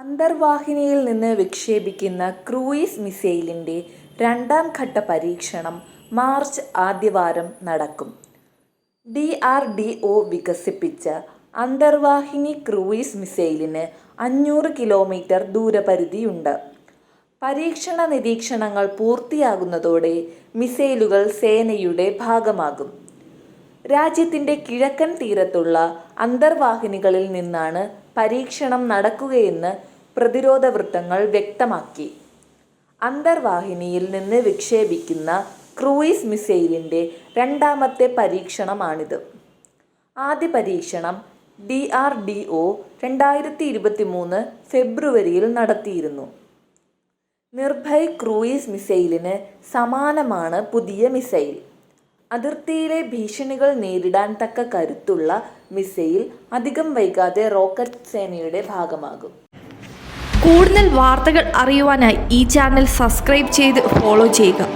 അന്തർവാഹിനിയിൽ നിന്ന് വിക്ഷേപിക്കുന്ന ക്രൂയിസ് മിസൈലിന്റെ രണ്ടാം ഘട്ട പരീക്ഷണം മാർച്ച് ആദ്യവാരം നടക്കും. ഡി ആർ ഡി ഒ വികസിപ്പിച്ച അന്തർവാഹിനി ക്രൂയിസ് മിസൈലിന് അഞ്ഞൂറ് കിലോമീറ്റർ ദൂരപരിധിയുണ്ട്. പരീക്ഷണ നിരീക്ഷണങ്ങൾ പൂർത്തിയാകുന്നതോടെ മിസൈലുകൾ സേനയുടെ ഭാഗമാകും. രാജ്യത്തിന്റെ കിഴക്കൻ തീരത്തുള്ള അന്തർവാഹിനികളിൽ നിന്നാണ് പരീക്ഷണം നടക്കുകയെന്ന് പ്രതിരോധ വൃത്തങ്ങൾ വ്യക്തമാക്കി. അന്തർവാഹിനിയിൽ നിന്ന് വിക്ഷേപിക്കുന്ന ക്രൂയിസ് മിസൈലിന്റെ രണ്ടാമത്തെ പരീക്ഷണമാണിത്. ആദ്യ പരീക്ഷണം ഡി ആർ ഡി ഒ രണ്ടായിരത്തി ഇരുപത്തി മൂന്ന് ഫെബ്രുവരിയിൽ നടത്തിയിരുന്നു. നിർഭയ് ക്രൂയിസ് മിസൈലിന് സമാനമാണ് പുതിയ മിസൈൽ. അതിർത്തിയിലെ ഭീഷണികൾ നേരിടാൻ തക്ക കരുത്തുള്ള മിസൈൽ അധികം വൈകാതെ റോക്കറ്റ് സേനയുടെ ഭാഗമാകും. കൂടുതൽ വാർത്തകൾ അറിയുവാനായി ഈ ചാനൽ സബ്സ്ക്രൈബ് ചെയ്ത് ഫോളോ ചെയ്യുക.